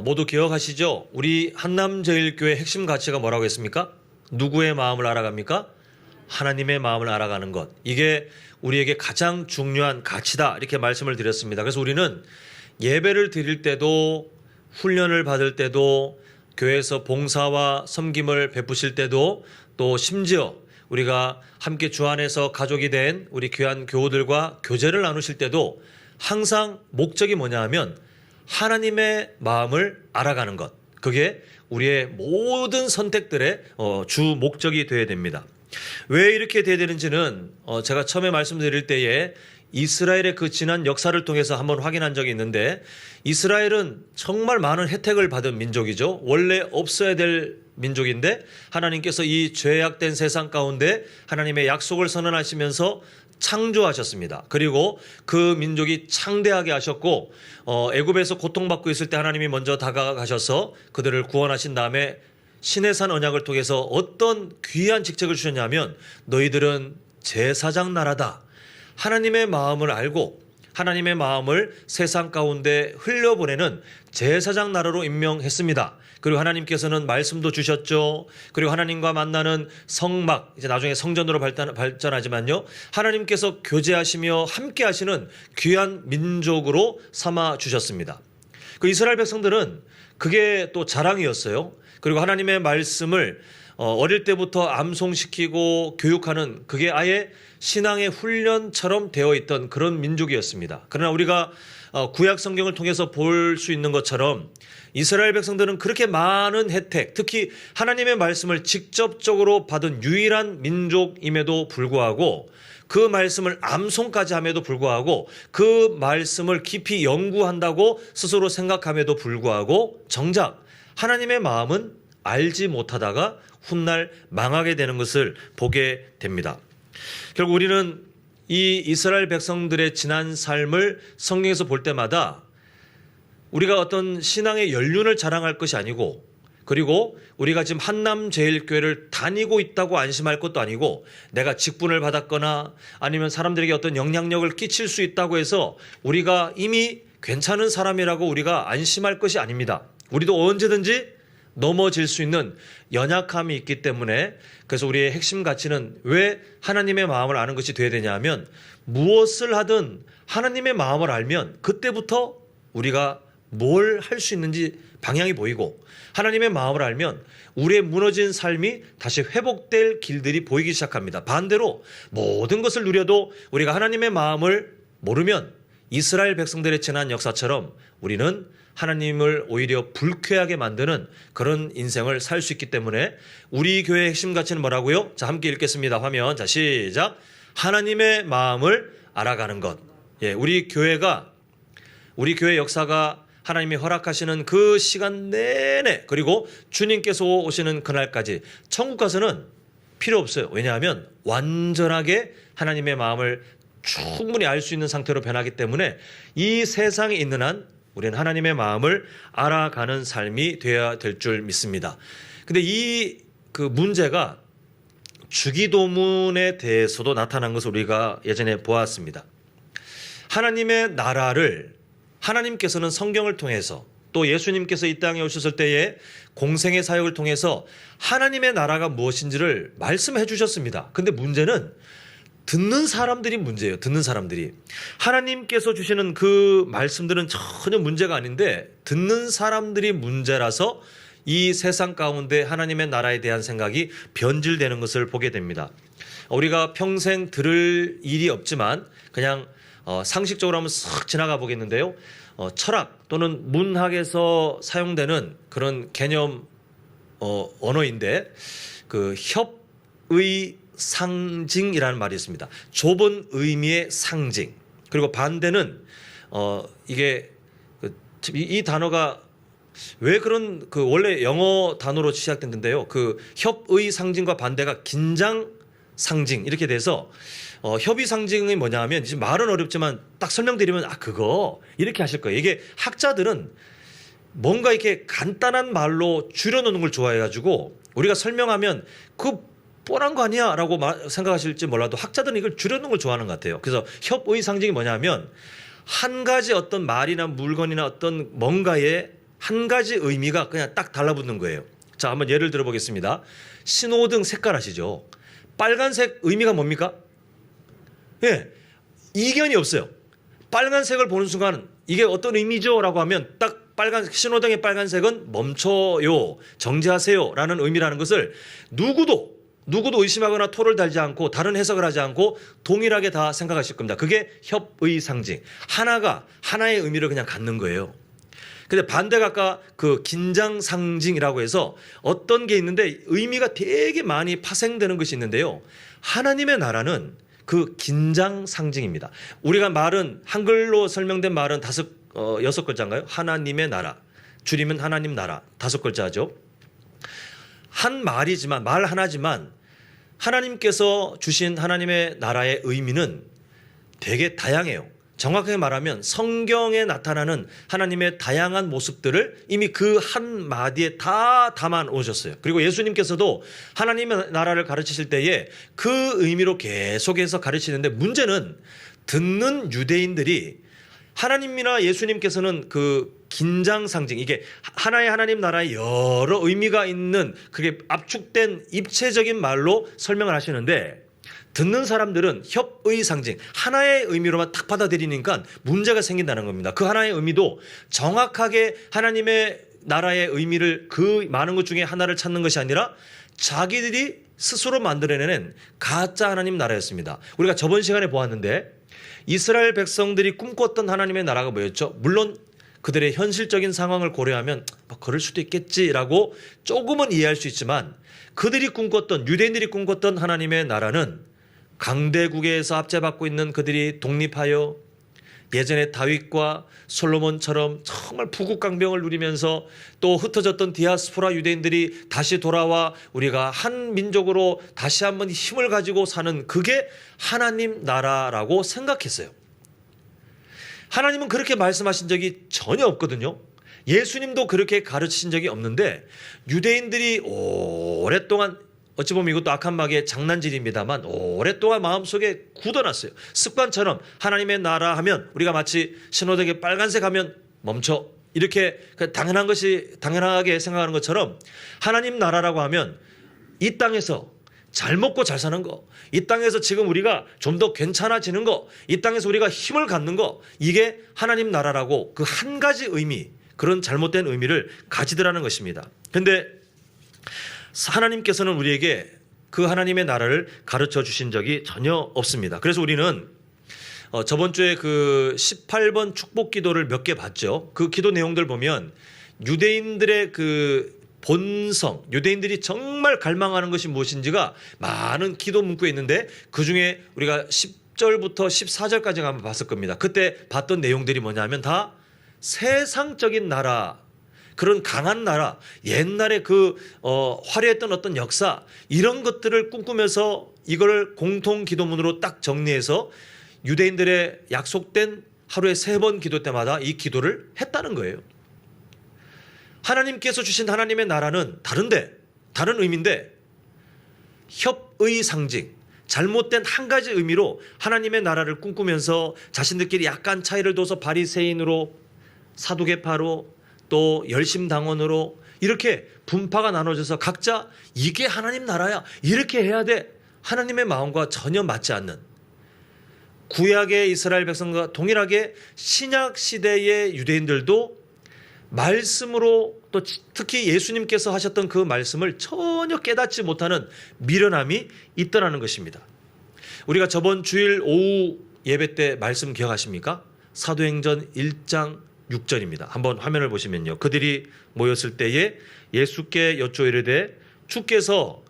어, 모두 기억하시죠? 우리 한남제일교회 핵심 가치가 뭐라고 했습니까? 누구의 마음을 알아갑니까? 하나님의 마음을 알아가는 것. 이게 우리에게 가장 중요한 가치다. 이렇게 말씀을 드렸습니다. 그래서 우리는 예배를 드릴 때도 훈련을 받을 때도 교회에서 봉사와 섬김을 베푸실 때도 또 심지어 우리가 함께 주 안에서 가족이 된 우리 귀한 교우들과 교제를 나누실 때도 항상 목적이 뭐냐 하면 하나님의 마음을 알아가는 것. 그게 우리의 모든 선택들의 어, 주 목적이 되어야 됩니다. 왜 이렇게 돼야 되는지는 어, 제가 처음에 말씀드릴 때에 이스라엘의 그 지난 역사를 통해서 한번 확인한 적이 있는데 이스라엘은 정말 많은 혜택을 받은 민족이죠. 원래 없어야 될 민족인데 하나님께서 이 죄악된 세상 가운데 하나님의 약속을 선언하시면서 창조하셨습니다. 그리고 그 민족이 창대하게 하셨고 어, 애굽에서 고통받고 있을 때 하나님이 먼저 다가가셔서 그들을 구원하신 다음에 신해산 언약을 통해서 어떤 귀한 직책을 주셨냐면 너희들은 제사장 나라다. 하나님의 마음을 알고 하나님의 마음을 세상 가운데 흘려보내는 제사장 나라로 임명했습니다. 그리고 하나님께서는 말씀도 주셨죠. 그리고 하나님과 만나는 성막, 이제 나중에 성전으로 발전, 발전 하지만요. 하나님께서 교제하시며 함께 하시는 귀한 민족으로 삼아 주셨습니다. 그 이스라엘 백성들은 그게 또 자랑이었어요. 그리고 하나님의 말씀을 어, 어릴 때부터 암송시키고 교육하는 그게 아예 신앙의 훈련처럼 되어 있던 그런 민족이었습니다. 그러나 우리가 어, 구약 성경을 통해서 볼 수 있는 것처럼 이스라엘 백성들은 그렇게 많은 혜택, 특히 하나님의 말씀을 직접적으로 받은 유일한 민족임에도 불구하고 그 말씀을 암송까지 함에도 불구하고 그 말씀을 깊이 연구한다고 스스로 생각함에도 불구하고 정작 하나님의 마음은 알지 못하다가 훗날 망하게 되는 것을 보게 됩니다. 결국 우리는 이 이스라엘 백성들의 지난 삶을 성경에서 볼 때마다 우리가 어떤 신앙의 연륜을 자랑할 것이 아니고 그리고 우리가 지금 한남제일교회를 다니고 있다고 안심할 것도 아니고 내가 직분을 받았거나 아니면 사람들에게 어떤 영향력을 끼칠 수 있다고 해서 우리가 이미 괜찮은 사람이라고 우리가 안심할 것이 아닙니다. 우리도 언제든지 넘어질 수 있는 연약함이 있기 때문에 그래서 우리의 핵심 가치는 왜 하나님의 마음을 아는 것이 되어야 되냐 하면 무엇을 하든 하나님의 마음을 알면 그때부터 우리가 뭘 할 수 있는지 방향이 보이고 하나님의 마음을 알면 우리의 무너진 삶이 다시 회복될 길들이 보이기 시작합니다. 반대로 모든 것을 누려도 우리가 하나님의 마음을 모르면 이스라엘 백성들의 지난 역사처럼 우리는 하나님을 오히려 불쾌하게 만드는 그런 인생을 살 수 있기 때문에 우리 교회의 핵심 가치는 뭐라고요? 자, 함께 읽겠습니다. 화면. 자, 시작. 하나님의 마음을 알아가는 것. 예, 우리 교회가 우리 교회 역사가 하나님이 허락하시는 그 시간 내내 그리고 주님께서 오시는 그날까지 천국 가서는 필요 없어요. 왜냐하면 완전하게 하나님의 마음을 충분히 알 수 있는 상태로 변하기 때문에 이 세상에 있는 한 우리는 하나님의 마음을 알아가는 삶이 되어야 될 줄 믿습니다. 근데 이 그 문제가 주기도문에 대해서도 나타난 것을 우리가 예전에 보았습니다. 하나님의 나라를 하나님께서는 성경을 통해서 또 예수님께서 이 땅에 오셨을 때에 공생의 사역을 통해서 하나님의 나라가 무엇인지를 말씀해 주셨습니다. 근데 문제는 듣는 사람들이 문제예요. 듣는 사람들이. 하나님께서 주시는 그 말씀들은 전혀 문제가 아닌데 듣는 사람들이 문제라서 이 세상 가운데 하나님의 나라에 대한 생각이 변질되는 것을 보게 됩니다. 우리가 평생 들을 일이 없지만 그냥 어, 상식적으로 한번 싹 지나가 보겠는데요. 어, 철학 또는 문학에서 사용되는 그런 개념 어, 언어인데 그 협의 상징이라는 말이 있습니다. 좁은 의미의 상징. 그리고 반대는 어 이게 그, 이, 이 단어가 왜 그런 그 원래 영어 단어로 시작됐는데요. 그 협의 상징과 반대가 긴장 상징 이렇게 돼서 어, 협의 상징이 뭐냐 하면 지금 말은 어렵지만 딱 설명드리면 아 그거 이렇게 하실 거예요. 이게 학자들은 뭔가 이렇게 간단한 말로 줄여놓는 걸 좋아해가지고 우리가 설명하면 그 뻔한 거 아니야 라고 생각하실지 몰라도 학자들은 이걸 줄여놓는 걸 좋아하는 것 같아요. 그래서 협의 상징이 뭐냐면 한 가지 어떤 말이나 물건이나 어떤 뭔가에 한 가지 의미가 그냥 딱 달라붙는 거예요. 자, 한번 예를 들어 보겠습니다. 신호등 색깔 아시죠? 빨간색 의미가 뭡니까? 예. 이견이 없어요. 빨간색을 보는 순간 이게 어떤 의미죠 라고 하면 딱 빨간 신호등의 빨간색은 멈춰요, 정지하세요라는 의미라는 것을 누구도 누구도 의심하거나 토를 달지 않고 다른 해석을 하지 않고 동일하게 다 생각하실 겁니다. 그게 협의 상징. 하나가 하나의 의미를 그냥 갖는 거예요. 근데 반대가 아까 그 긴장 상징이라고 해서 어떤 게 있는데 의미가 되게 많이 파생되는 것이 있는데요. 하나님의 나라는 그 긴장 상징입니다. 우리가 말은 한글로 설명된 말은 다섯 어, 여섯 글자인가요? 하나님의 나라. 줄이면 하나님 나라. 다섯 글자죠. 한 말이지만 말 하나지만 하나님께서 주신 하나님의 나라의 의미는 되게 다양해요. 정확하게 말하면 성경에 나타나는 하나님의 다양한 모습들을 이미 그 한 마디에 다 담아 오셨어요. 그리고 예수님께서도 하나님의 나라를 가르치실 때에 그 의미로 계속해서 가르치는데 문제는 듣는 유대인들이 하나님이나 예수님께서는 그 긴장 상징 이게 하나의 하나님 나라의 여러 의미가 있는 그게 압축된 입체적인 말로 설명을 하시는데 듣는 사람들은 협의 상징 하나의 의미로만 딱 받아들이니까 문제가 생긴다는 겁니다. 그 하나의 의미도 정확하게 하나님의 나라의 의미를 그 많은 것 중에 하나를 찾는 것이 아니라 자기들이 스스로 만들어내는 가짜 하나님 나라였습니다. 우리가 저번 시간에 보았는데 이스라엘 백성들이 꿈꿨던 하나님의 나라가 뭐였죠? 물론 그들의 현실적인 상황을 고려하면 뭐 그럴 수도 있겠지라고 조금은 이해할 수 있지만 그들이 꿈꿨던 유대인들이 꿈꿨던 하나님의 나라는 강대국에서 압제받고 있는 그들이 독립하여 예전에 다윗과 솔로몬처럼 정말 부국강병을 누리면서 또 흩어졌던 디아스포라 유대인들이 다시 돌아와 우리가 한 민족으로 다시 한번 힘을 가지고 사는 그게 하나님 나라라고 생각했어요. 하나님은 그렇게 말씀하신 적이 전혀 없거든요. 예수님도 그렇게 가르치신 적이 없는데 유대인들이 오랫동안 어찌 보면 이것도 악한 마귀의 장난질입니다만 오랫동안 마음속에 굳어놨어요. 습관처럼 하나님의 나라 하면 우리가 마치 신호등에 빨간색 하면 멈춰 이렇게 그 당연한 것이 당연하게 생각하는 것처럼 하나님 나라라고 하면 이 땅에서 잘 먹고 잘 사는 거, 이 땅에서 지금 우리가 좀 더 괜찮아지는 거, 이 땅에서 우리가 힘을 갖는 거, 이게 하나님 나라라고 그 한 가지 의미, 그런 잘못된 의미를 가지더라는 것입니다. 근데 하나님께서는 우리에게 그 하나님의 나라를 가르쳐 주신 적이 전혀 없습니다. 그래서 우리는 어, 저번 주에 그 18번 축복 기도를 몇 개 봤죠. 그 기도 내용들 보면 유대인들의 그 본성, 유대인들이 정말 갈망하는 것이 무엇인지가 많은 기도 문구에 있는데 그 중에 우리가 10절부터 14절까지 한번 봤을 겁니다. 그때 봤던 내용들이 뭐냐면 다 세상적인 나라, 그런 강한 나라, 옛날에 그 어, 화려했던 어떤 역사 이런 것들을 꿈꾸면서 이걸 공통 기도문으로 딱 정리해서 유대인들의 약속된 하루에 세 번 기도 때마다 이 기도를 했다는 거예요. 하나님께서 주신 하나님의 나라는 다른데 다른 의미인데 협의 상징 잘못된 한 가지 의미로 하나님의 나라를 꿈꾸면서 자신들끼리 약간 차이를 둬서 바리새인으로 사두개파로 또 열심 당원으로 이렇게 분파가 나눠져서 각자 이게 하나님 나라야 이렇게 해야 돼 하나님의 마음과 전혀 맞지 않는 구약의 이스라엘 백성과 동일하게 신약 시대의 유대인들도 말씀으로 또 특히 예수님께서 하셨던 그 말씀을 전혀 깨닫지 못하는 미련함이 있더라는 것입니다. 우리가 저번 주일 오후 예배 때 말씀 기억하십니까? 사도행전 1장 6절입니다. 한번 화면을 보시면요. 그들이 모였을 때에 예수께 여쭈 이르되 주께서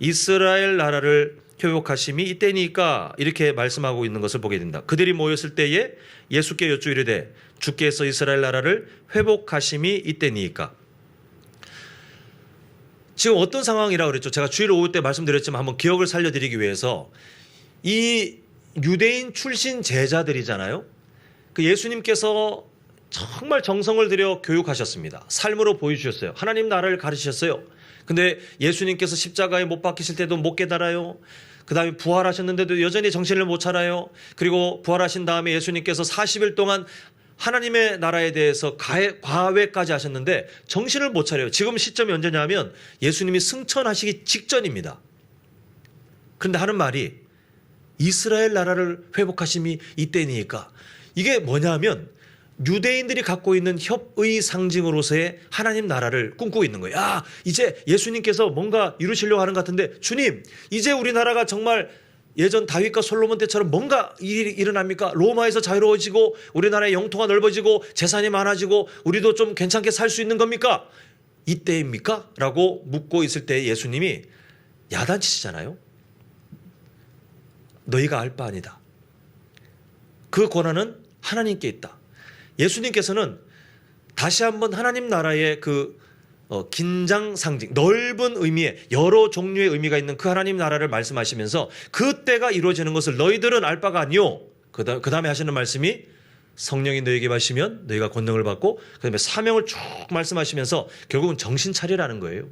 이스라엘 나라를 효욕하심이 이때니까 이렇게 말씀하고 있는 것을 보게 된다. 그들이 모였을 때에 예수께 여쭈 이르되 주께서 이스라엘 나라를 회복하심이 이때니까. 지금 어떤 상황이라 그랬죠? 제가 주일 오후 때 말씀드렸지만 한번 기억을 살려드리기 위해서 이 유대인 출신 제자들이잖아요. 그 예수님께서 정말 정성을 들여 교육하셨습니다. 삶으로 보여주셨어요. 하나님 나라를 가르치셨어요. 근데 예수님께서 십자가에 못 박히실 때도 못 깨달아요. 그 다음에 부활하셨는데도 여전히 정신을 못 차려요. 그리고 부활하신 다음에 예수님께서 40일 동안 하나님의 나라에 대해서 가해, 과외까지 하셨는데 정신을 못 차려요. 지금 시점이 언제냐면 예수님이 승천하시기 직전입니다. 그런데 하는 말이 이스라엘 나라를 회복하심이 이때니까 이게 뭐냐면 유대인들이 갖고 있는 협의 상징으로서의 하나님 나라를 꿈꾸고 있는 거예요. 야, 이제 예수님께서 뭔가 이루시려고 하는 것 같은데 주님, 이제 우리나라가 정말 예전 다윗과 솔로몬 때처럼 뭔가 일이 일어납니까? 로마에서 자유로워지고 우리나라의 영토가 넓어지고 재산이 많아지고 우리도 좀 괜찮게 살 수 있는 겁니까? 이때입니까? 라고 묻고 있을 때 예수님이 야단치시잖아요. 너희가 알 바 아니다. 그 권한은 하나님께 있다. 예수님께서는 다시 한번 하나님 나라의 그 어, 긴장 상징, 넓은 의미의 여러 종류의 의미가 있는 그 하나님 나라를 말씀하시면서 그 때가 이루어지는 것을 너희들은 알 바가 아니요. 그 다음에 하시는 말씀이 성령이 너에게 마시면 너희가 권능을 받고 그다음에 사명을 쭉 말씀하시면서 결국은 정신 차리라는 거예요.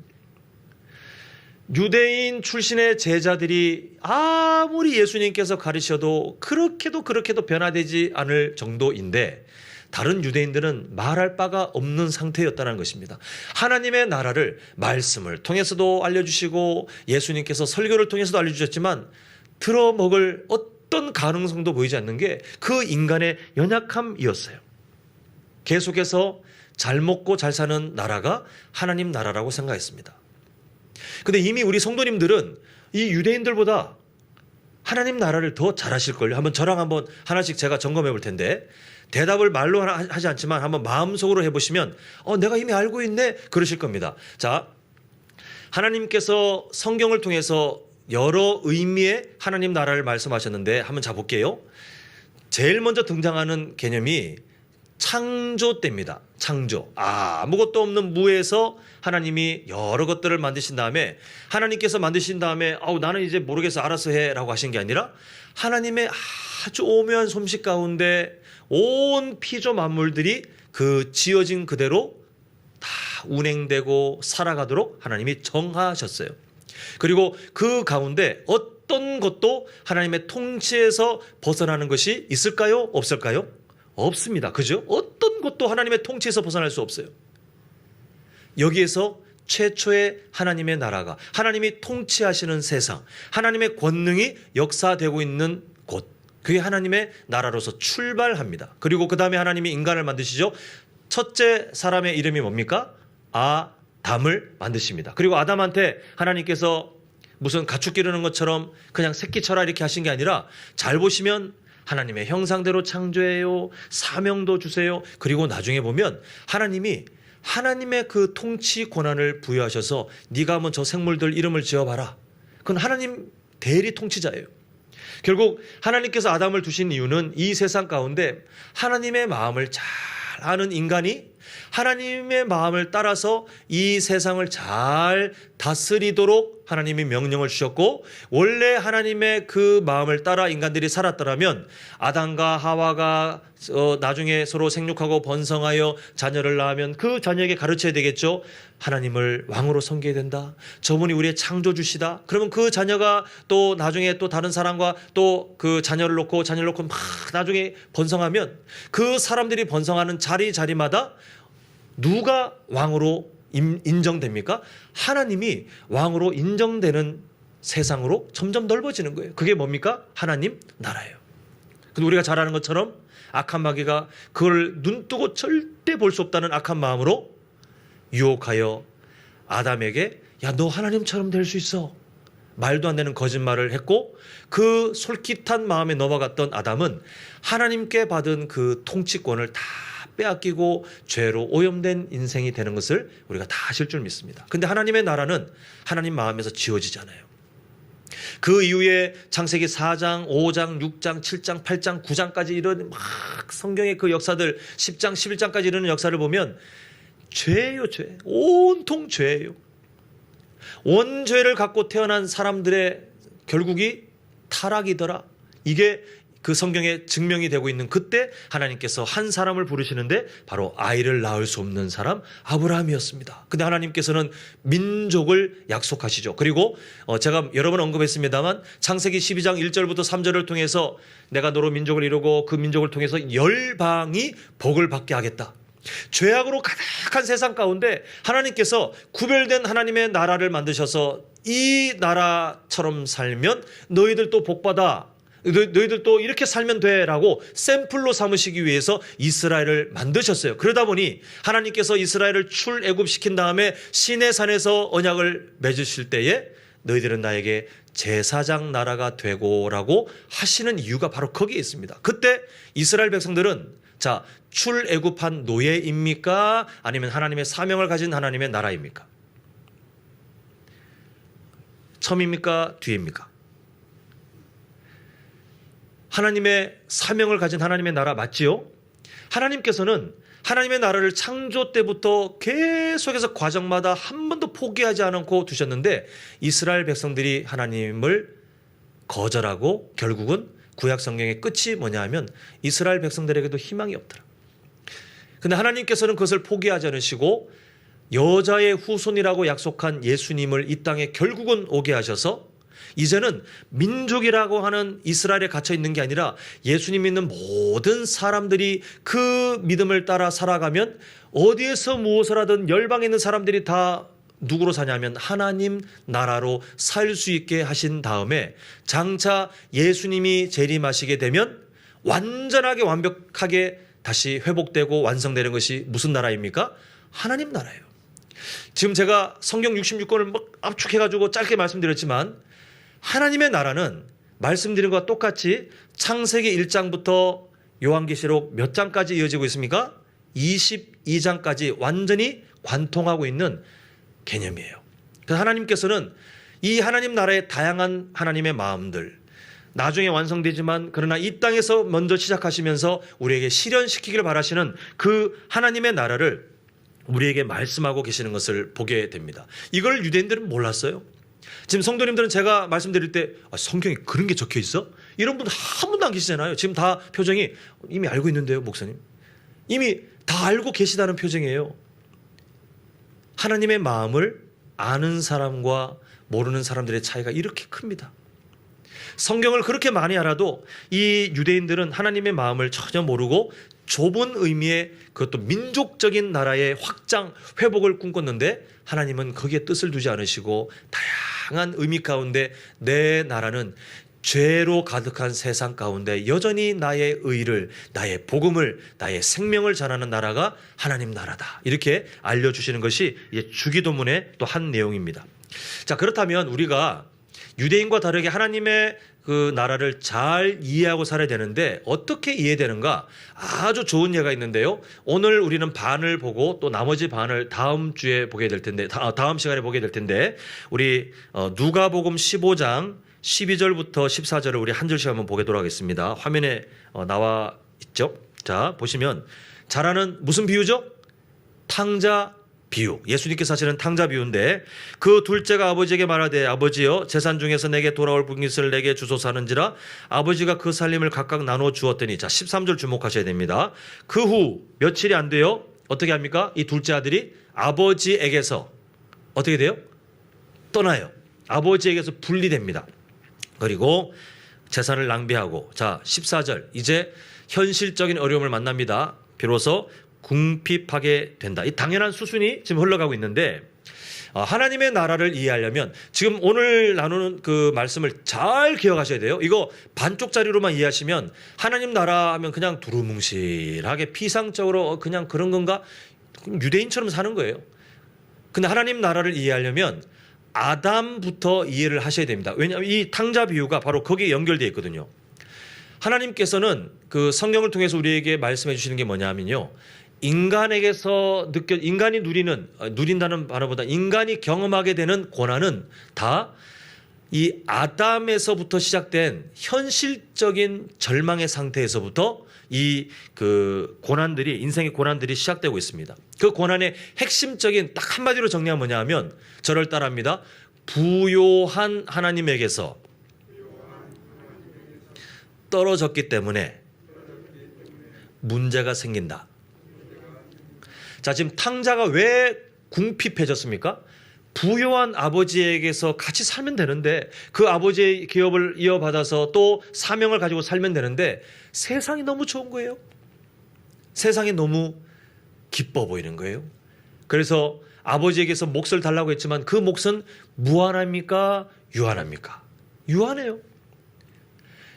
유대인 출신의 제자들이 아무리 예수님께서 가르쳐도 그렇게도 그렇게도 변화되지 않을 정도인데 다른 유대인들은 말할 바가 없는 상태였다는 것입니다. 하나님의 나라를 말씀을 통해서도 알려주시고 예수님께서 설교를 통해서도 알려주셨지만 들어먹을 어떤 가능성도 보이지 않는 게 그 인간의 연약함이었어요. 계속해서 잘 먹고 잘 사는 나라가 하나님 나라라고 생각했습니다. 근데 이미 우리 성도님들은 이 유대인들보다 하나님 나라를 더 잘하실 걸요. 한번 저랑 한번 하나씩 제가 점검해 볼 텐데 대답을 말로 하지 않지만 한번 마음속으로 해보시면 어 내가 이미 알고 있네 그러실 겁니다. 자 하나님께서 성경을 통해서 여러 의미의 하나님 나라를 말씀하셨는데 한번 자 볼게요. 제일 먼저 등장하는 개념이 창조 때입니다. 창조. 아, 아무것도 없는 무에서 하나님이 여러 것들을 만드신 다음에 하나님께서 만드신 다음에 아우 나는 이제 모르겠어 알아서 해라고 하신 게 아니라 하나님의 아주 오묘한 솜씨 가운데 온 피조 만물들이 그 지어진 그대로 다 운행되고 살아가도록 하나님이 정하셨어요. 그리고 그 가운데 어떤 것도 하나님의 통치에서 벗어나는 것이 있을까요? 없을까요? 없습니다. 그죠? 어떤 것도 하나님의 통치에서 벗어날 수 없어요. 여기에서 최초의 하나님의 나라가 하나님이 통치하시는 세상, 하나님의 권능이 역사되고 있는 곳, 그게 하나님의 나라로서 출발합니다. 그리고 그 다음에 하나님이 인간을 만드시죠. 첫째 사람의 이름이 뭡니까? 아담을 만드십니다. 그리고 아담한테 하나님께서 무슨 가축 기르는 것처럼 그냥 새끼 쳐라 이렇게 하신 게 아니라 잘 보시면 하나님의 형상대로 창조해요. 사명도 주세요. 그리고 나중에 보면 하나님이 하나님의 그 통치 권한을 부여하셔서 네가 한번 저 생물들 이름을 지어봐라. 그건 하나님 대리 통치자예요. 결국 하나님께서 아담을 두신 이유는 이 세상 가운데 하나님의 마음을 잘 아는 인간이 하나님의 마음을 따라서 이 세상을 잘 다스리도록 하나님이 명령을 주셨고 원래 하나님의 그 마음을 따라 인간들이 살았더라면 아담과 하와가 어, 나중에 서로 생육하고 번성하여 자녀를 낳으면 그 자녀에게 가르쳐야 되겠죠. 하나님을 왕으로 섬겨야 된다. 저분이 우리의 창조주시다. 그러면 그 자녀가 또 나중에 또 다른 사람과 또 그 자녀를 놓고 자녀를 놓고 막 나중에 번성하면 그 사람들이 번성하는 자리 자리마다 누가 왕으로 인정됩니까? 하나님이 왕으로 인정되는 세상으로 점점 넓어지는 거예요. 그게 뭡니까? 하나님 나라예요. 근데 우리가 잘 아는 것처럼 악한 마귀가 그걸 눈 뜨고 절대 볼 수 없다는 악한 마음으로 유혹하여 아담에게 야 너 하나님처럼 될 수 있어. 말도 안 되는 거짓말을 했고 그 솔깃한 마음에 넘어갔던 아담은 하나님께 받은 그 통치권을 다 빼앗기고 죄로 오염된 인생이 되는 것을 우리가 다 아실 줄 믿습니다. 근데 하나님의 나라는 하나님 마음에서 지어지잖아요. 그 이후에 창세기 4장, 5장, 6장, 7장, 8장, 9장까지 이런 막 성경의 그 역사들 10장, 11장까지 이르는 역사를 보면 죄예요, 죄. 온통 죄예요. 원죄를 갖고 태어난 사람들의 결국이 타락이더라. 이게 그 성경에 증명이 되고 있는 그때 하나님께서 한 사람을 부르시는데 바로 아이를 낳을 수 없는 사람 아브라함이었습니다. 근데 하나님께서는 민족을 약속하시죠. 그리고 어, 제가 여러 번 언급했습니다만 창세기 12장 1절부터 3절을 통해서 내가 너로 민족을 이루고 그 민족을 통해서 열방이 복을 받게 하겠다. 죄악으로 가득한 세상 가운데 하나님께서 구별된 하나님의 나라를 만드셔서 이 나라처럼 살면 너희들 또 복받아 너- 너희들 또 이렇게 살면 돼라고 샘플로 삼으시기 위해서 이스라엘을 만드셨어요. 그러다 보니 하나님께서 이스라엘을 출애굽시킨 다음에 시내 산에서 언약을 맺으실 때에 너희들은 나에게 제사장 나라가 되고라고 하시는 이유가 바로 거기에 있습니다. 그때 이스라엘 백성들은 자 출애굽한 노예입니까? 아니면 하나님의 사명을 가진 하나님의 나라입니까? 처음입니까? 뒤입니까? 하나님의 사명을 가진 하나님의 나라 맞지요? 하나님께서는 하나님의 나라를 창조 때부터 계속해서 과정마다 한 번도 포기하지 않고 두셨는데 이스라엘 백성들이 하나님을 거절하고 결국은 구약 성경의 끝이 뭐냐 하면 이스라엘 백성들에게도 희망이 없더라. 근데 하나님께서는 그것을 포기하지 않으시고 여자의 후손이라고 약속한 예수님을 이 땅에 결국은 오게 하셔서 이제는 민족이라고 하는 이스라엘에 갇혀 있는 게 아니라 예수님 믿는 모든 사람들이 그 믿음을 따라 살아가면 어디에서 무엇을 하든 열방에 있는 사람들이 다 누구로 사냐면 하나님 나라로 살 수 있게 하신 다음에 장차 예수님이 재림하시게 되면 완전하게 완벽하게 다시 회복되고 완성되는 것이 무슨 나라입니까? 하나님 나라예요. 지금 제가 성경 66권을 막 압축해가지고 짧게 말씀드렸지만 하나님의 나라는 말씀드린 것과 똑같이 창세기 1장부터 요한계시록 몇 장까지 이어지고 있습니까? 22장까지 완전히 관통하고 있는 개념이에요. 그래서 하나님께서는 이 하나님 나라의 다양한 하나님의 마음들 나중에 완성되지만 그러나 이 땅에서 먼저 시작하시면서 우리에게 실현시키기를 바라시는 그 하나님의 나라를 우리에게 말씀하고 계시는 것을 보게 됩니다. 이걸 유대인들은 몰랐어요. 지금 성도님들은 제가 말씀드릴 때 아, 성경에 그런 게 적혀 있어? 이런 분 한 분도 안 계시잖아요. 지금 다 표정이 이미 알고 있는데요, 목사님. 이미 다 알고 계시다는 표정이에요. 하나님의 마음을 아는 사람과 모르는 사람들의 차이가 이렇게 큽니다. 성경을 그렇게 많이 알아도 이 유대인들은 하나님의 마음을 전혀 모르고 좁은 의미의 그것도 민족적인 나라의 확장, 회복을 꿈꿨는데 하나님은 거기에 뜻을 두지 않으시고 다양한 의미 가운데 내 나라는 죄로 가득한 세상 가운데 여전히 나의 의를, 나의 복음을, 나의 생명을 전하는 나라가 하나님 나라다. 이렇게 알려주시는 것이 주기도문의 또 한 내용입니다. 자, 그렇다면 우리가 유대인과 다르게 하나님의 그 나라를 잘 이해하고 살아야 되는데 어떻게 이해되는가 아주 좋은 예가 있는데요. 오늘 우리는 반을 보고 또 나머지 반을 다음 주에 보게 될 텐데 다- 다음 시간에 보게 될 텐데 우리 어, 누가복음 15장 12절부터 14절을 우리 한 절씩 한번 보도록 하겠습니다. 화면에 어, 나와 있죠. 자 보시면 자라는 무슨 비유죠? 탕자 비유. 예수님께서 하시는 탕자 비유인데 그 둘째가 아버지에게 말하되 아버지여 재산 중에서 내게 돌아올 분깃을 내게 주소서 하는지라 아버지가 그 살림을 각각 나눠 주었더니 자 13절 주목하셔야 됩니다. 그 후 며칠이 안 돼요. 어떻게 합니까? 이 둘째 아들이 아버지에게서 어떻게 돼요? 떠나요. 아버지에게서 분리됩니다. 그리고 재산을 낭비하고 자 14절 이제 현실적인 어려움을 만납니다. 비로소 궁핍하게 된다. 이 당연한 수순이 지금 흘러가고 있는데 어, 하나님의 나라를 이해하려면 지금 오늘 나누는 그 말씀을 잘 기억하셔야 돼요. 이거 반쪽짜리로만 이해하시면 하나님 나라 하면 그냥 두루뭉실하게 피상적으로 어, 그냥 그런 건가 유대인처럼 사는 거예요. 근데 하나님 나라를 이해하려면 아담부터 이해를 하셔야 됩니다. 왜냐하면 이 탕자 비유가 바로 거기에 연결되어 있거든요. 하나님께서는 그 성경을 통해서 우리에게 말씀해 주시는 게 뭐냐면요. 인간에게서 느껴 인간이 누리는 어, 누린다는 단어보다 인간이 경험하게 되는 고난은 다 이 아담에서부터 시작된 현실적인 절망의 상태에서부터 이 그 고난들이 인생의 고난들이 시작되고 있습니다. 그 고난의 핵심적인 딱 한마디로 정리하면 뭐냐 하면 저를 따라합니다. 부요한 하나님에게서 떨어졌기 때문에 문제가 생긴다. 자, 지금 탕자가 왜 궁핍해졌습니까? 부유한 아버지에게서 같이 살면 되는데 그 아버지의 기업을 이어받아서 또 사명을 가지고 살면 되는데 세상이 너무 좋은 거예요. 세상이 너무 기뻐 보이는 거예요. 그래서 아버지에게서 몫을 달라고 했지만 그 몫은 무한합니까? 유한합니까? 유한해요.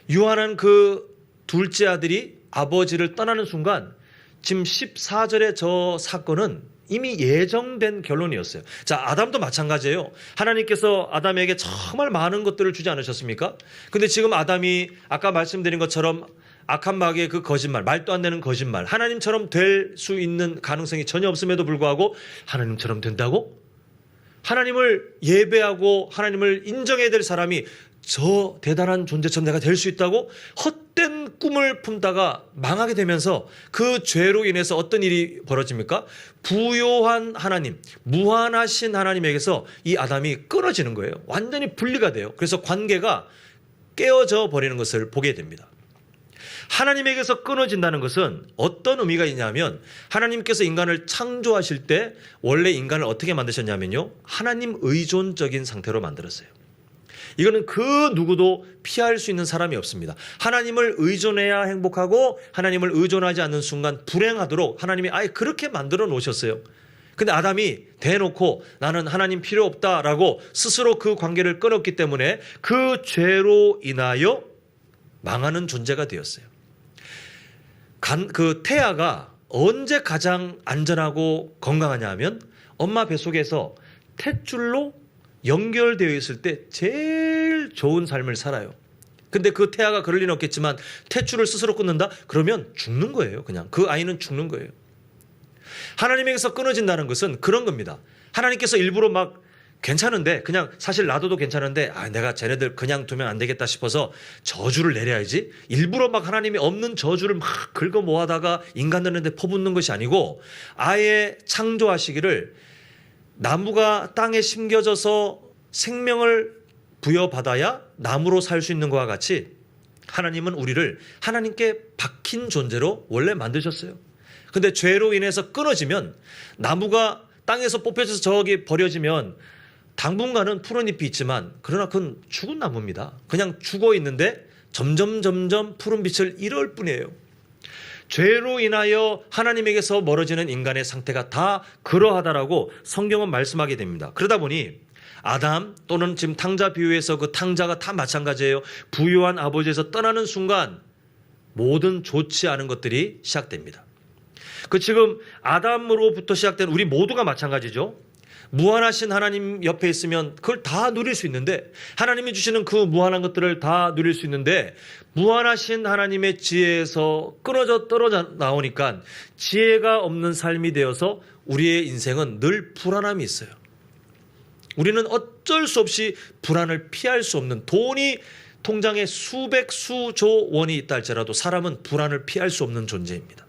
유한한 그 둘째 아들이 아버지를 떠나는 순간 지금 14절의 저 사건은 이미 예정된 결론이었어요. 자, 아담도 마찬가지예요. 하나님께서 아담에게 정말 많은 것들을 주지 않으셨습니까? 근데 지금 아담이 아까 말씀드린 것처럼 악한 마귀의 그 거짓말, 말도 안 되는 거짓말, 하나님처럼 될 수 있는 가능성이 전혀 없음에도 불구하고 하나님처럼 된다고? 하나님을 예배하고 하나님을 인정해야 될 사람이 저 대단한 존재처럼 내가 될 수 있다고 헛된 꿈을 품다가 망하게 되면서 그 죄로 인해서 어떤 일이 벌어집니까? 부요한 하나님, 무한하신 하나님에게서 이 아담이 끊어지는 거예요. 완전히 분리가 돼요. 그래서 관계가 깨어져 버리는 것을 보게 됩니다. 하나님에게서 끊어진다는 것은 어떤 의미가 있냐면 하나님께서 인간을 창조하실 때 원래 인간을 어떻게 만드셨냐면요. 하나님 의존적인 상태로 만들었어요. 이거는 그 누구도 피할 수 있는 사람이 없습니다. 하나님을 의존해야 행복하고 하나님을 의존하지 않는 순간 불행하도록 하나님이 아예 그렇게 만들어 놓으셨어요. 근데 아담이 대놓고 나는 하나님 필요 없다라고 스스로 그 관계를 끊었기 때문에 그 죄로 인하여 망하는 존재가 되었어요. 간, 그 태아가 언제 가장 안전하고 건강하냐 하면 엄마 뱃속에서 탯줄로 연결되어 있을 때 제일 좋은 삶을 살아요. 근데 그 태아가 그럴 리는 없겠지만 탯줄을 스스로 끊는다? 그러면 죽는 거예요. 그냥 그 아이는 죽는 거예요. 하나님에게서 끊어진다는 것은 그런 겁니다. 하나님께서 일부러 막 괜찮은데 그냥 사실 놔둬도 괜찮은데 아 내가 쟤네들 그냥 두면 안 되겠다 싶어서 저주를 내려야지 일부러 막 하나님이 없는 저주를 막 긁어 모아다가 인간들한테 퍼붓는 것이 아니고 아예 창조하시기를 나무가 땅에 심겨져서 생명을 부여받아야 나무로 살 수 있는 것과 같이 하나님은 우리를 하나님께 박힌 존재로 원래 만드셨어요. 근데 죄로 인해서 끊어지면 나무가 땅에서 뽑혀져서 저기 버려지면 당분간은 푸른 잎이 있지만 그러나 그건 죽은 나무입니다. 그냥 죽어 있는데 점점 점점 푸른 빛을 잃을 뿐이에요. 죄로 인하여 하나님에게서 멀어지는 인간의 상태가 다 그러하다라고 성경은 말씀하게 됩니다. 그러다 보니 아담 또는 지금 탕자 비유에서 그 탕자가 다 마찬가지예요. 부유한 아버지에서 떠나는 순간 모든 좋지 않은 것들이 시작됩니다. 그 지금 아담으로부터 시작된 우리 모두가 마찬가지죠. 무한하신 하나님 옆에 있으면 그걸 다 누릴 수 있는데 하나님이 주시는 그 무한한 것들을 다 누릴 수 있는데 무한하신 하나님의 지혜에서 끊어져 떨어져 나오니까 지혜가 없는 삶이 되어서 우리의 인생은 늘 불안함이 있어요. 우리는 어쩔 수 없이 불안을 피할 수 없는 돈이 통장에 수백 수조 원이 있다 할지라도 사람은 불안을 피할 수 없는 존재입니다.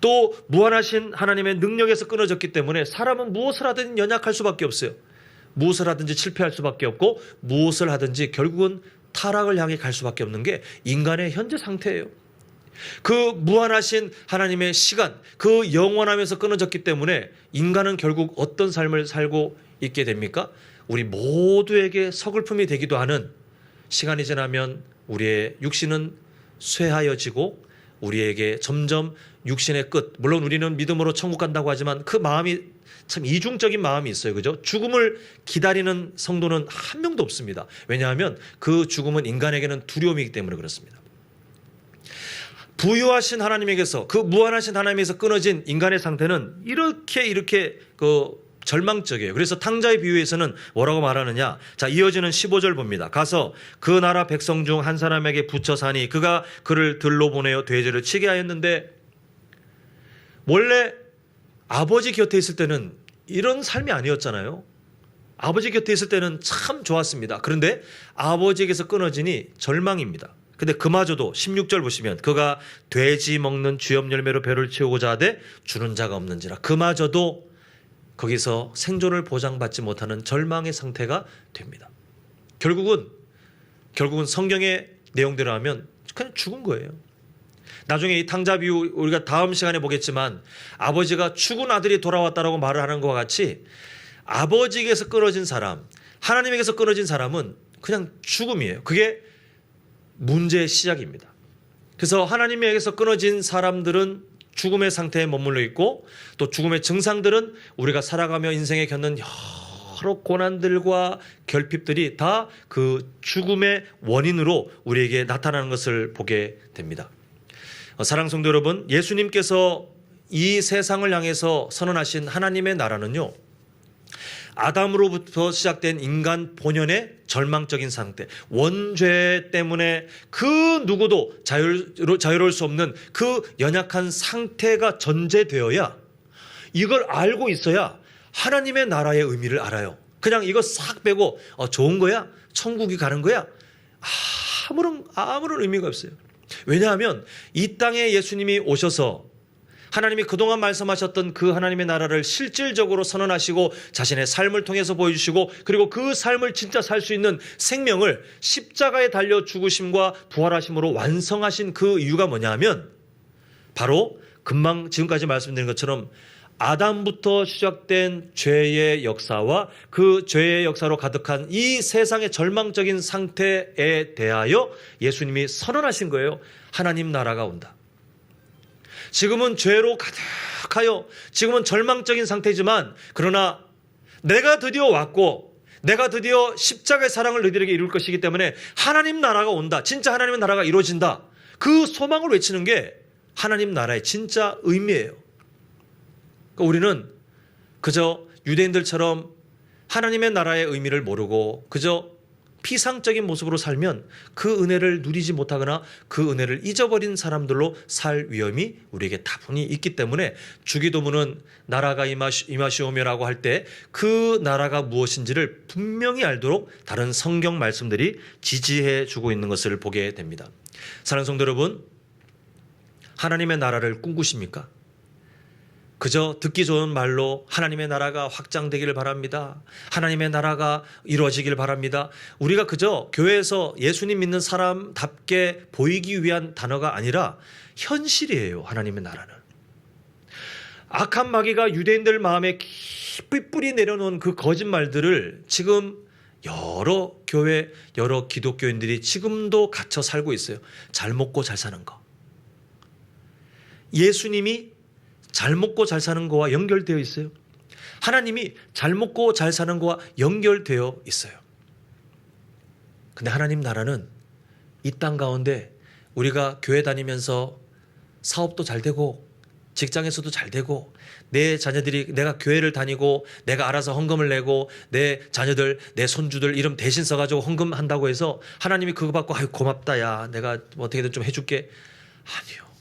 또 무한하신 하나님의 능력에서 끊어졌기 때문에 사람은 무엇을 하든 연약할 수밖에 없어요. 무엇을 하든지 실패할 수밖에 없고 무엇을 하든지 결국은 타락을 향해 갈 수밖에 없는 게 인간의 현재 상태예요. 그 무한하신 하나님의 시간, 그 영원함에서 끊어졌기 때문에 인간은 결국 어떤 삶을 살고 있게 됩니까? 우리 모두에게 서글픔이 되기도 하는 시간이 지나면 우리의 육신은 쇠하여지고 우리에게 점점 육신의 끝, 물론 우리는 믿음으로 천국 간다고 하지만 그 마음이 참 이중적인 마음이 있어요. 그죠? 죽음을 기다리는 성도는 한 명도 없습니다. 왜냐하면 그 죽음은 인간에게는 두려움이기 때문에 그렇습니다. 부유하신 하나님에게서 그 무한하신 하나님에서 끊어진 인간의 상태는 이렇게 이렇게 그 절망적이에요. 그래서 탕자의 비유에서는 뭐라고 말하느냐? 자, 이어지는 15절 봅니다. 가서 그 나라 백성 중 한 사람에게 붙여 사니 그가 그를 들로 보내어 돼지를 치게 하였는데 원래 아버지 곁에 있을 때는 이런 삶이 아니었잖아요. 아버지 곁에 있을 때는 참 좋았습니다. 그런데 아버지에게서 끊어지니 절망입니다. 근데 그마저도 16절 보시면 그가 돼지 먹는 주엽 열매로 배를 채우고자 하되 주는 자가 없는지라 그마저도 거기서 생존을 보장받지 못하는 절망의 상태가 됩니다. 결국은 결국은 성경의 내용대로 하면 그냥 죽은 거예요. 나중에 이 탕자 비유 우리가 다음 시간에 보겠지만 아버지가 죽은 아들이 돌아왔다라고 말을 하는 것과 같이 아버지에게서 끊어진 사람, 하나님에게서 끊어진 사람은 그냥 죽음이에요. 그게 문제의 시작입니다. 그래서 하나님에게서 끊어진 사람들은 죽음의 상태에 머물러 있고 또 죽음의 증상들은 우리가 살아가며 인생에 겪는 여러 고난들과 결핍들이 다 그 죽음의 원인으로 우리에게 나타나는 것을 보게 됩니다. 어, 사랑 성도 여러분, 예수님께서 이 세상을 향해서 선언하신 하나님의 나라는요. 아담으로부터 시작된 인간 본연의 절망적인 상태, 원죄 때문에 그 누구도 자유로, 자유로울 수 없는 그 연약한 상태가 전제되어야 이걸 알고 있어야 하나님의 나라의 의미를 알아요. 그냥 이거 싹 빼고 어, 좋은 거야? 천국이 가는 거야? 아무런 아무런 의미가 없어요. 왜냐하면 이 땅에 예수님이 오셔서 하나님이 그동안 말씀하셨던 그 하나님의 나라를 실질적으로 선언하시고 자신의 삶을 통해서 보여주시고 그리고 그 삶을 진짜 살 수 있는 생명을 십자가에 달려 죽으심과 부활하심으로 완성하신 그 이유가 뭐냐 하면 바로 금방 지금까지 말씀드린 것처럼 아담부터 시작된 죄의 역사와 그 죄의 역사로 가득한 이 세상의 절망적인 상태에 대하여 예수님이 선언하신 거예요. 하나님 나라가 온다. 지금은 죄로 가득하여 지금은 절망적인 상태지만 그러나 내가 드디어 왔고 내가 드디어 십자가의 사랑을 너희들에게 이룰 것이기 때문에 하나님 나라가 온다. 진짜 하나님의 나라가 이루어진다. 그 소망을 외치는 게 하나님 나라의 진짜 의미예요. 그러니까 우리는 그저 유대인들처럼 하나님의 나라의 의미를 모르고 그저 피상적인 모습으로 살면 그 은혜를 누리지 못하거나 그 은혜를 잊어버린 사람들로 살 위험이 우리에게 다분히 있기 때문에 주기도문은 나라가 임하시, 임하시오며라고 할 때 그 나라가 무엇인지를 분명히 알도록 다른 성경 말씀들이 지지해 주고 있는 것을 보게 됩니다. 사랑하는 성도 여러분, 하나님의 나라를 꿈꾸십니까? 그저 듣기 좋은 말로 하나님의 나라가 확장되기를 바랍니다. 하나님의 나라가 이루어지길 바랍니다. 우리가 그저 교회에서 예수님 믿는 사람답게 보이기 위한 단어가 아니라 현실이에요. 하나님의 나라는. 악한 마귀가 유대인들 마음에 깊이 뿌리 내려놓은 그 거짓말들을 지금 여러 교회, 여러 기독교인들이 지금도 갇혀 살고 있어요. 잘 먹고 잘 사는 거. 예수님이 잘 먹고 잘 사는 거와 연결되어 있어요. 하나님이 잘 먹고 잘 사는 거와 연결되어 있어요. 근데 하나님 나라는 이 땅 가운데 우리가 교회 다니면서 사업도 잘 되고 직장에서도 잘 되고 내 자녀들이 내가 교회를 다니고 내가 알아서 헌금을 내고 내 자녀들 내 손주들 이름 대신 써가지고 헌금한다고 해서 하나님이 그거 받고 아유 고맙다 야 내가 어떻게든 좀 해줄게 아니요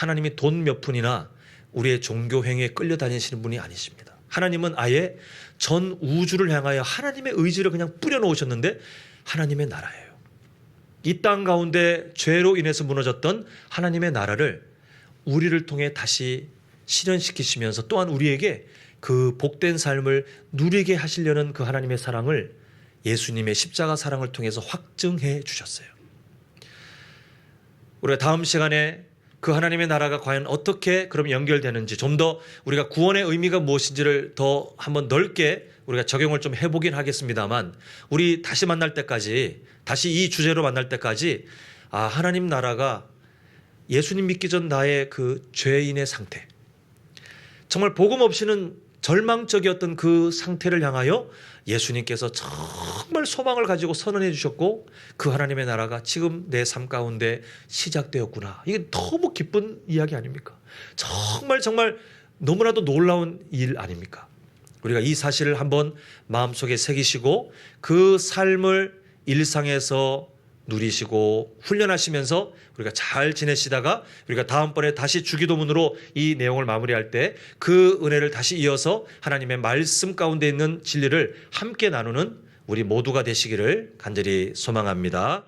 하나님이 돈 몇 푼이나 우리의 종교 행위에 끌려다니시는 분이 아니십니다. 하나님은 아예 전 우주를 향하여 하나님의 의지를 그냥 뿌려놓으셨는데 하나님의 나라예요. 이 땅 가운데 죄로 인해서 무너졌던 하나님의 나라를 우리를 통해 다시 실현시키시면서 또한 우리에게 그 복된 삶을 누리게 하시려는 그 하나님의 사랑을 예수님의 십자가 사랑을 통해서 확증해 주셨어요. 우리가 다음 시간에 그 하나님의 나라가 과연 어떻게 그럼 연결되는지 좀 더 우리가 구원의 의미가 무엇인지를 더 한번 넓게 우리가 적용을 좀 해보긴 하겠습니다만 우리 다시 만날 때까지 다시 이 주제로 만날 때까지 아 하나님 나라가 예수님 믿기 전 나의 그 죄인의 상태 정말 복음 없이는 절망적이었던 그 상태를 향하여 예수님께서 정말 소망을 가지고 선언해 주셨고 그 하나님의 나라가 지금 내 삶 가운데 시작되었구나. 이게 너무 기쁜 이야기 아닙니까? 정말 정말 너무나도 놀라운 일 아닙니까? 우리가 이 사실을 한번 마음속에 새기시고 그 삶을 일상에서 누리시고 훈련하시면서 우리가 잘 지내시다가 우리가 다음번에 다시 주기도문으로 이 내용을 마무리할 때 그 은혜를 다시 이어서 하나님의 말씀 가운데 있는 진리를 함께 나누는 우리 모두가 되시기를 간절히 소망합니다.